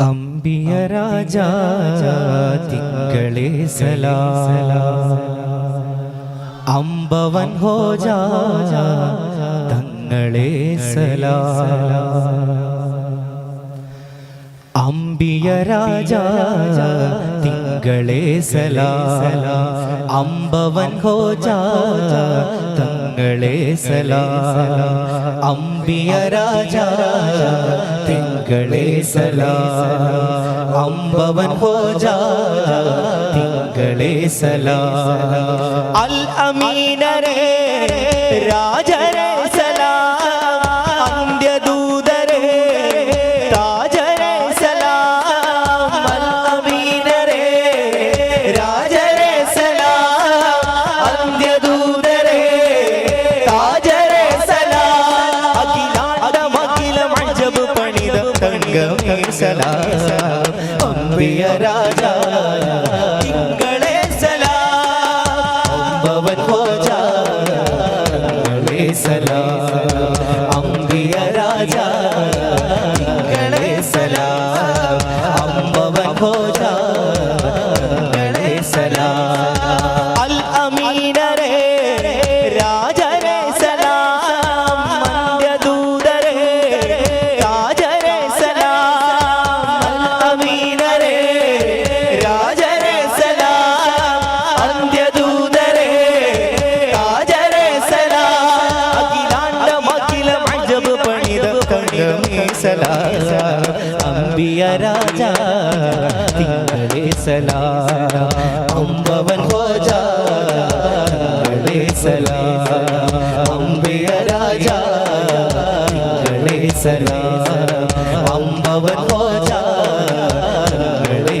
അമ്പിയ രാജാതിങ്കളെ അമ്പവൻ ഹോജ തങ്ങളെ അമ്പിയ രാജ തിങ്കളെ അമ്പവൻ ഹോജ തങ്ങളെ സലാ. അമ്പിയ രാജ തിങ്കളെ സലാ. അമ്പവൻ ഹോജ തിങ്കളെ സലാ. അൽ അമീനരേ സലാം അമ്പിയ രാജ തിങ്കളേ സലാം അമ്പവൻ ഹോജ തിങ്കളേ സലാം അമ്പിയ രാജ തിങ്കളേ സലാം. അമ്പവൻ ഹോജ തിങ്കളേ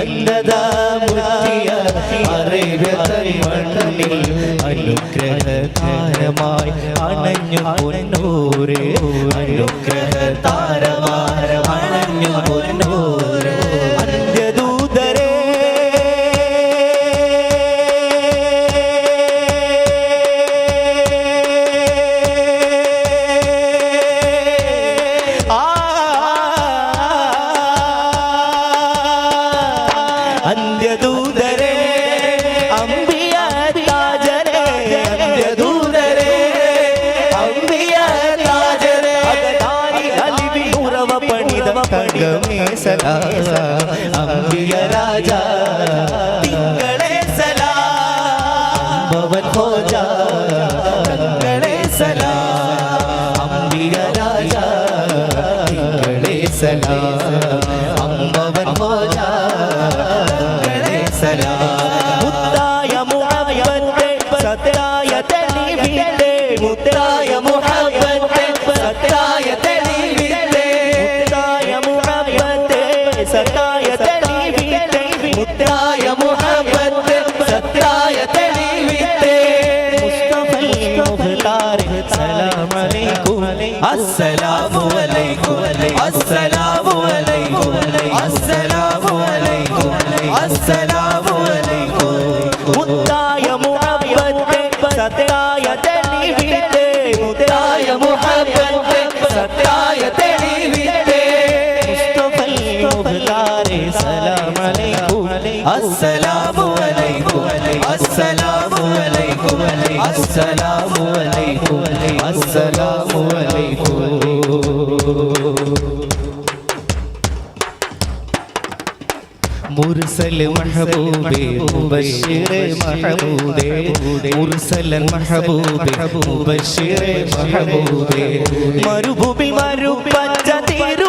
അന്ധത മുത്തിയ അറേബ്യ മണ്ണിൽ അനുഗ്രഹതാരമായി അണഞ്ഞു പൊന്നൂര്. അനുഗ്രഹതാരമായി അണഞ്ഞു പൊന്നൂരെ. തങ്കമേ സലാ അമ്പിയ രാജ തിങ്കളേ സലാ ഭവൻ ഹോജ തങ്ങളെ സലാ അമ്പിയ രാജ തിങ്കളേ സലാ അമ്പവൻ ഹോജ തങ്ങളെ സലാ മുത്തായ മുഹബ്ബത്തെ സത്തായ തെളിവിന്റെ മുത്തായ അലൈക്കും അസ്സലാമു അലൈക്കും അസ്സലാമു അലൈക്കും അസ്സലാമു അലൈക്കും അസ്സലാമു അലൈക്കും മുത്തായ മുഹബ്ബത്തെ സത്തായ തെളിവിന്റെ മുത്തായ മുഹബ്ബത്തെ സത്തായ തെളിവിന്റെ മുസ്തഫൽ മുഖ്താരെ സലാം അലൈക്കും അസ്സലാമു അലൈക്കും അസ്സലാമു അലൈക്കും അസ്സലാമു അലൈക്കും അസ്സലാമു അലൈക്കും മുർസൽ മഹബൂബേ മുബശ്ശിറെ മഹബൂബേ മുർസലൻ മഹബൂബേ മഹബൂബേ. മരുഭൂമി മരുപ്പച്ച തിരു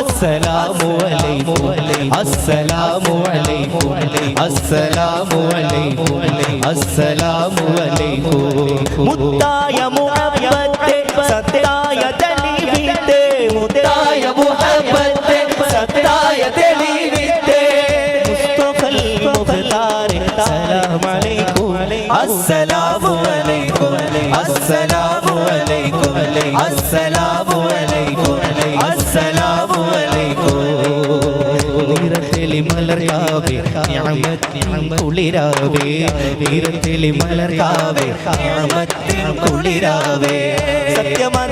അസ്സലാമു അലൈക്കും അസ്സലാമു അലൈക്കും അസ്സലാമു അലൈക്കും അസ്സലാമു അലൈക്കും മുത്തായ മുഹബ്ബത്തെ സത്തായ തെളിവിത്തെ മുത്തായ മുഹബ്ബത്തെ സത്തായ തെളിവിത്തെ മുസ്തഫൽ മുഖ്താർ സലാം അലൈക്കും. അസ്സലാമു കുളിരാവേ നിറത്തെളി മലർക്കാവേ കുളിരാവേ സത്യമതം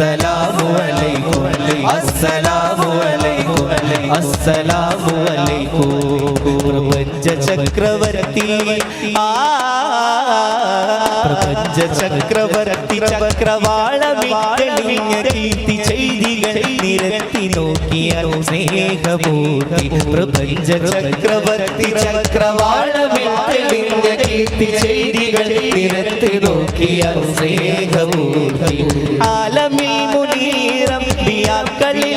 അസ്സലാമു അലൈക്കും. അസ്സലാമു അലൈക്കും. അസ്സലാമു അലൈക്കും. പ്രപഞ്ച ചക്രവർത്തി പ്രപഞ്ച ചക്രവർത്തി ചക്രവാളമിട്ടണിഞ്ഞ കീർത്തി ചെയ്തികൾ നിരത്തി നോക്കിയ സ്നേഹമൂർത്തി പ്രപഞ്ച ചക്രവർത്തി ചക്രവാളമിട്ടണിഞ്ഞ കീർത്തി ചെയ്തികൾ നിരത്തി നോക്കിയ സ്നേഹമൂർത്തി ആലമിൽ മുനീറം ബിയാക്കളിൽ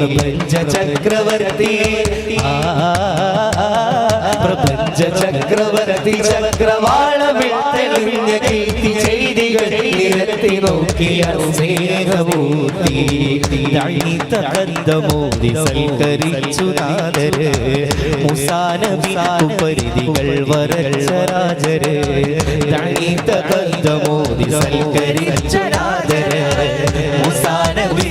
പ്രപഞ്ച ചക്രവർത്തി പ്രപഞ്ച ചക്രവർത്തി ചക്രവാളമിട്ടെളിഞ്ഞ കീർത്തി ചെയ്തികൾ നിരത്തി നോക്കിയ സ്നേഹമൂർത്തി തകന്തമോദി സൽക്കരിച്ചു നാദര് മുസാനബി പരിധികൾ വരച്ചരാജര് തകന്തമോദി സൽക്കരിച്ച നാദര് മുസാനബി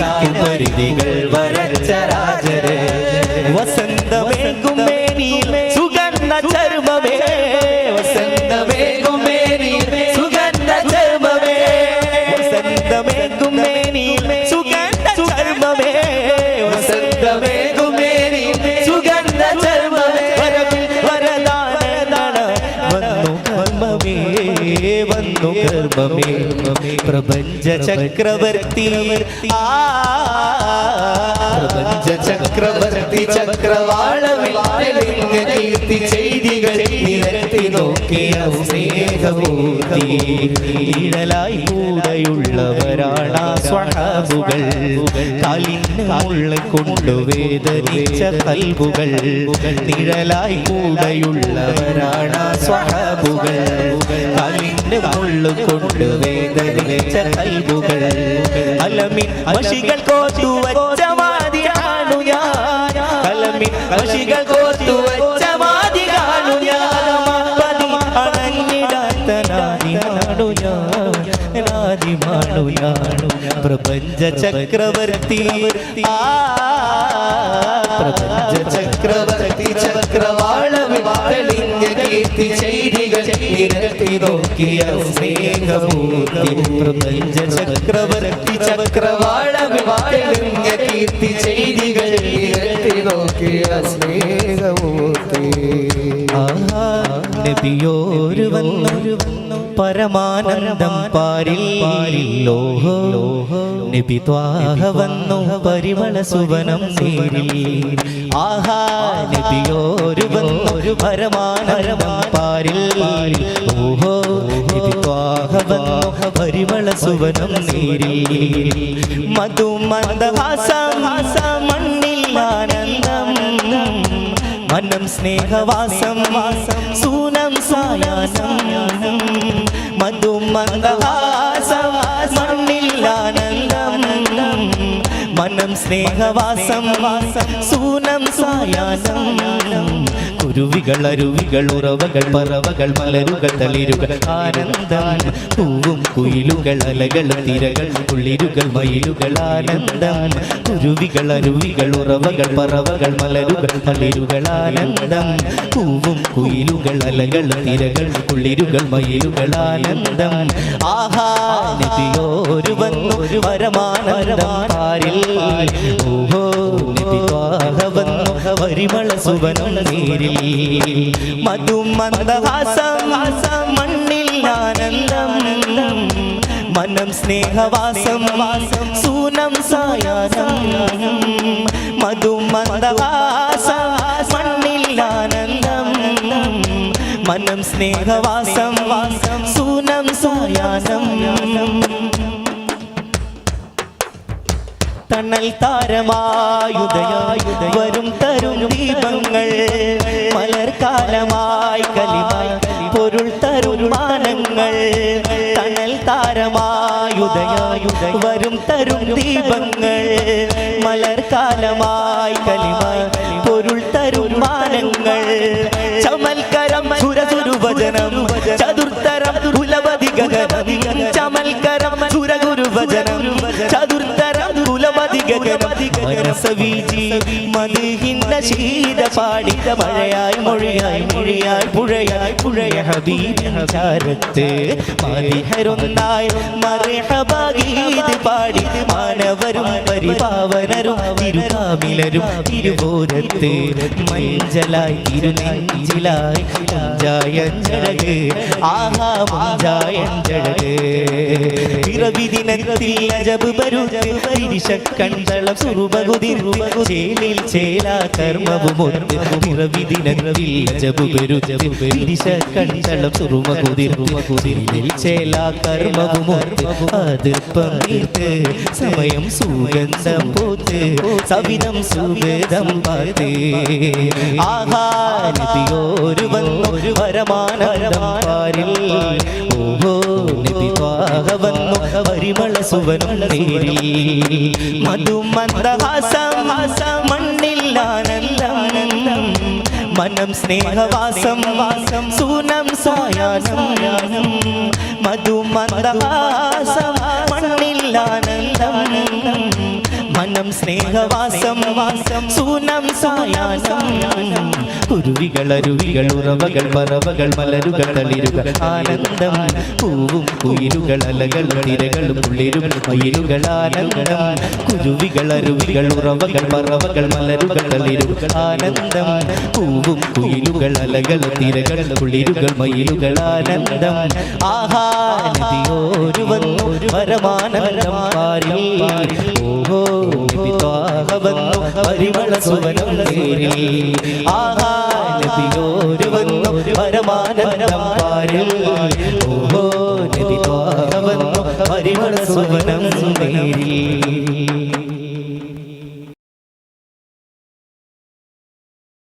വന്നു ഗർഭമേ. പ്രപഞ്ച ചക്രവർത്തി പ്രപഞ്ച ചക്രവർത്തി ചക്രവാളമില്ലെങ്ക കീർത്തി ചെയ്തികൾ നിരത്തി നോക്കിയ സ്നേഹമൂർത്തി ഇഴലായി കൂടെയുള്ളവരാണ് സ്വഹാബുകൾ കാലിന് മുള്ള കൊണ്ടു വേദനിച്ച കൽബുകൾ. നിഴലായി കൂടെയുള്ളവരാണ് സ്വഹാബുകൾ കാലിന് മുള്ളു കൊണ്ട് വേദനിച്ച കൽബുകൾ. അലമിൻ വശികൾ കോർത്തു വച്ച മാതിരാണു ഞാൻ. അലമിൻ വശികൾ കോർത്തു വച്ച മാതി കാണു ഞാൻ. പതി അണഞ്ഞിടാത്ത നാദിമാണു ഞാൻ. നാദിമാണു ഞാൻ. പ്രപഞ്ച ചക്രവർത്തി. ആ പ്രപഞ്ച ചക്രവർത്തി ചക്രവാളം കീർത്തി ചെയ്തികൾ നിരത്തി നോക്കിയ സ്നേഹമൂർത്തി പ്രപഞ്ച ചക്രവർത്തി ചക്രവാളമിട്ടലിഞ്ഞ കീർത്തി ചെയ്തികൾ നിരത്തി നോക്കിയ സ്നേഹമൂർത്തി. ആഹാ നബിയോരു പരമാനന്ദം പാരിൽ ലോഹോ. നബി ത്വാഹ വന്നു പരിമള സുവനം നേരിൽ. ആഹാ നബിയോരു വന്നൊരു പരമാനന്ദം പാരിൽ ഓഹോ നബി ത്വാഹ വന്നു പരിമള സുവനം നേരിൽ. മധുമന്ദഹാസം മനം സ്നേഹവാസം വാസം സൂനം സായാസം മധുമന്ദഹാസം മണ്ണിൽ ആനന്ദം മനം സ്നേഹവാസം സൂനം സായാഹ്നം. കുരുവികൾ അരുവികൾ ഉറവകൾ പറവകൾ മലരുകൾ തളിരുകൾ ആനന്ദം പൂവും കുയിലുകൾ അലകൾ തിരകൾ കുളിരുകൾ മയിലുകൾ ആനന്ദം. കുരുവികൾ അരുവികൾ ഉറവകൾ പറവകൾ മലരുകൾ തളിരുകൾ ആനന്ദം. പൂവും കുയിലുകൾ അലകൾ തിരകൾ കുളിരുകൾ മയിലുകൾ ആനന്ദം. ആഹാ നബിയോരു വന്നു ഒരു വരമാനരമാരിൽ ഓഹോ ത്വാഹ വന്നു പരിമള സുവനം നേരിൽ. മധുമന്ദഹാസം മണ്ണിൽ ആനന്ദം. മനം സ്നേഹവാസം വാസം സൂനം സായാസം മധുമന്ദഹാസം മണ്ണിൽ ആനന്ദം. മനം സ്നേഹവാസം വാസം സൂനം സായാസം തണൽ താരമായുദയായുദ വരും തരും ദീപങ്ങൾ. മലർക്കാലമായി കലിമായി പൊരുൾ തരും മാനങ്ങൾ. തണൽ താരമായുദയായുദ വരും തരും ദീപങ്ങൾ. മലർക്കാലമായി കലിമായി പൊരുൾ തരും മാനങ്ങൾ. ചമൽക്കരം സുരസുരുവചനം. ചതുർത്തരം കുലപതി ഗഗനം. ചമൽക്കരം ചുരഗുരുവചനം गजर सवी जी मदहिन ശീത പാടിത മഴയായി മൊഴിയായി മൊഴിയായി പുഴയായി പുഴയ ഹബീബിൻ ചാരത്ത് മതിഹരൊന്നായി പാടിത് പാടി മാനവരും പരിപാവനരും തിരുവാമിലരും തിരുവോരത്ത് മഞ്ചലായി തിരുനെഞ്ചിലായി മുഞ്ചായഞ്ചഴക് ആഹാ മുഞ്ചായഞ്ചഴക് പിറവി ദിനത്തിൽ അജബ് ബരുത് തിരിശക്കണ്ടളം സുറുബകുതിർ ചേലിൽ ചേലാ ചേലാ സമയം സവിധം സുഗതം പാത്ത്. ആഹാരതിയോരു വന്നൊരു വരമാനരം പാരിൽ. വന്നു പരിമള സുവനം നേരിൽ. മധുമന്ദഹാസം മനം സ്നേഹവാസം വാസം സൂനം സായാസം മധുമന്ദഹാസം മണ്ണില്ലാനന്ദം സ്നേഹവാസം വാസം സൂനം സായാസം കുരുവികൾ അരുവികൾ ഉറവകൾ പറവകൾ മലരുകൾ തളിരുകൾ ആനന്ദം പൂവും കുയിലുകൾ അലകൾ തിരകളും പുള്ളിരുകൾ കുയിലുകൾ ആനന്ദം. കുരുവികൾ അരുവികൾ ഉറവകൾ പറവകൾ മലരുകൾ തളിരുകൾ ആനന്ദം. പൂവും കുയിലുകൾ അലകൾ തിരകൾ കുളിരുകൾ മയിലുകൾ ആനന്ദം. ആഹാ വന്നു വരമാനന്ദം വന്നു പരിമള സുവനം നേരിൽ. ആഹാ നബിയോരു വന്നു വരമാനന്ദം പാരിൽ. ഓഹോ നബി വന്നു പരിമള സുവനം നേരിൽ.